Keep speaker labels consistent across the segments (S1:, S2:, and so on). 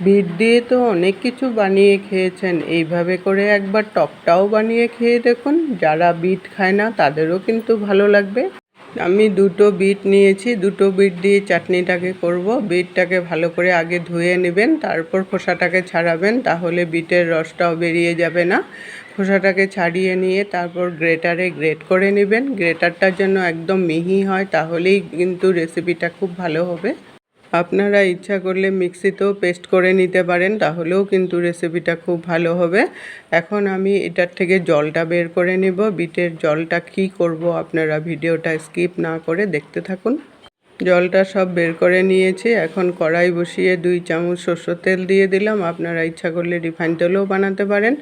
S1: Bit দিয়ে তো অনেক কিছু বানিয়ে খেয়েছেন। এইভাবে করে একবার টকটাও বানিয়ে খেয়ে দেখুন। যারা বিট খায় না, তাদেরও কিন্তু ভালো লাগবে। আমি দুটো বিট নিয়েছি। দুটো বিট দিয়ে চাটনিটাকে করব। বিটটাকে ভালো করে আগে ধুয়ে নেবেন, তারপর খোসাটাকে ছাড়াবেন, তাহলে বিটের রসটাও বেরিয়ে যাবে না। খোসাটাকে ছাড়িয়ে নিয়ে তারপর গ্রেটারে গ্রেট করে নেবেন। গ্রেটারটার জন্য একদম মিহি হয়, তাহলেই কিন্তু রেসিপিটা খুব ভালো হবে। আপনারা ইচ্ছা করলে মিক্সিতেও পেস্ট করে নিতে পারেন, তাহলেও কিন্তু রেসিপিটা খুব ভালো হবে। এখন আমি এটার থেকে জলটা বের করে নেব। বিটের জলটা কি করব আপনারা ভিডিওটা স্কিপ না করে দেখতে থাকুন। জলটা সব বের করে নিয়েছি। এখন কড়াই বসিয়ে দুই চামচ সর্ষের তেল দিয়ে দিলাম। আপনারা ইচ্ছা করলে রিফাইন তেলও বানাতে পারেন।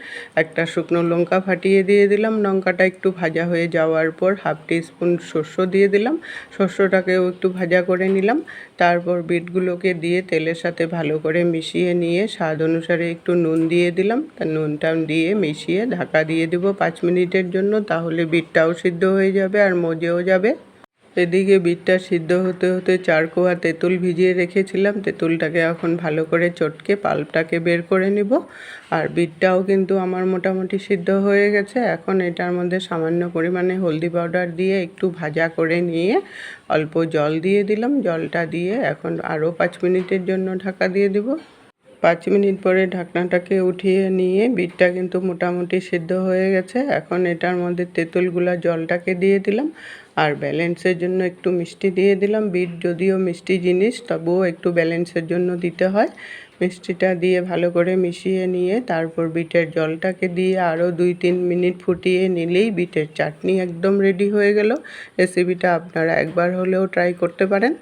S1: একটা শুকনো লঙ্কা ফাটিয়ে দিয়ে দিলাম। লঙ্কাটা একটু ভাজা হয়ে যাওয়ার পর হাফ স্পুন শস্য দিয়ে দিলাম। শস্যটাকেও একটু ভাজা করে নিলাম। তারপর বিটগুলোকে দিয়ে তেলের সাথে ভালো করে মিশিয়ে নিয়ে স্বাদ অনুসারে একটু নুন দিয়ে দিলাম। তা নুনটা দিয়ে মিশিয়ে ঢাকা দিয়ে দেবো পাঁচ মিনিটের জন্য। তাহলে বিটটাও সিদ্ধ হয়ে যাবে আর মজেও যাবে। এদিকে বিটটা সিদ্ধ হতে হতে চার কোয়া তেঁতুল ভিজিয়ে রেখেছিলাম। তেঁতুলটাকে এখন ভালো করে চটকে পাল্পটাকে বের করে নিব। আর বিটটাও কিন্তু আমার মোটামুটি সিদ্ধ হয়ে গেছে। এখন এটার মধ্যে সামান্য পরিমাণে হলদি পাউডার দিয়ে একটু ভাজা করে নিয়ে অল্প জল দিয়ে দিলাম। জলটা দিয়ে এখন আরও পাঁচ মিনিটের জন্য ঢাকা দিয়ে দেব। পাঁচ মিনিট পরে ঢাকনাটাকে উঠিয়ে নিয়ে বিটটা কিন্তু মোটামুটি সিদ্ধ হয়ে গেছে। এখন এটার মধ্যে তেঁতুলগুলা জলটাকে দিয়ে দিলাম আর ব্যালেন্সের জন্য একটু মিষ্টি দিয়ে দিলাম। বিট যদিও মিষ্টি জিনিস, তবুও একটু ব্যালেন্সের জন্য দিতে হয়। মিষ্টিটা দিয়ে ভালো করে মিশিয়ে নিয়ে তারপর বিটের জলটাকে দিয়ে আরও দুই তিন মিনিট ফুটিয়ে নিলেই বিটের চাটনি একদম রেডি হয়ে গেল। রেসিপিটা আপনারা একবার হলেও ট্রাই করতে পারেন।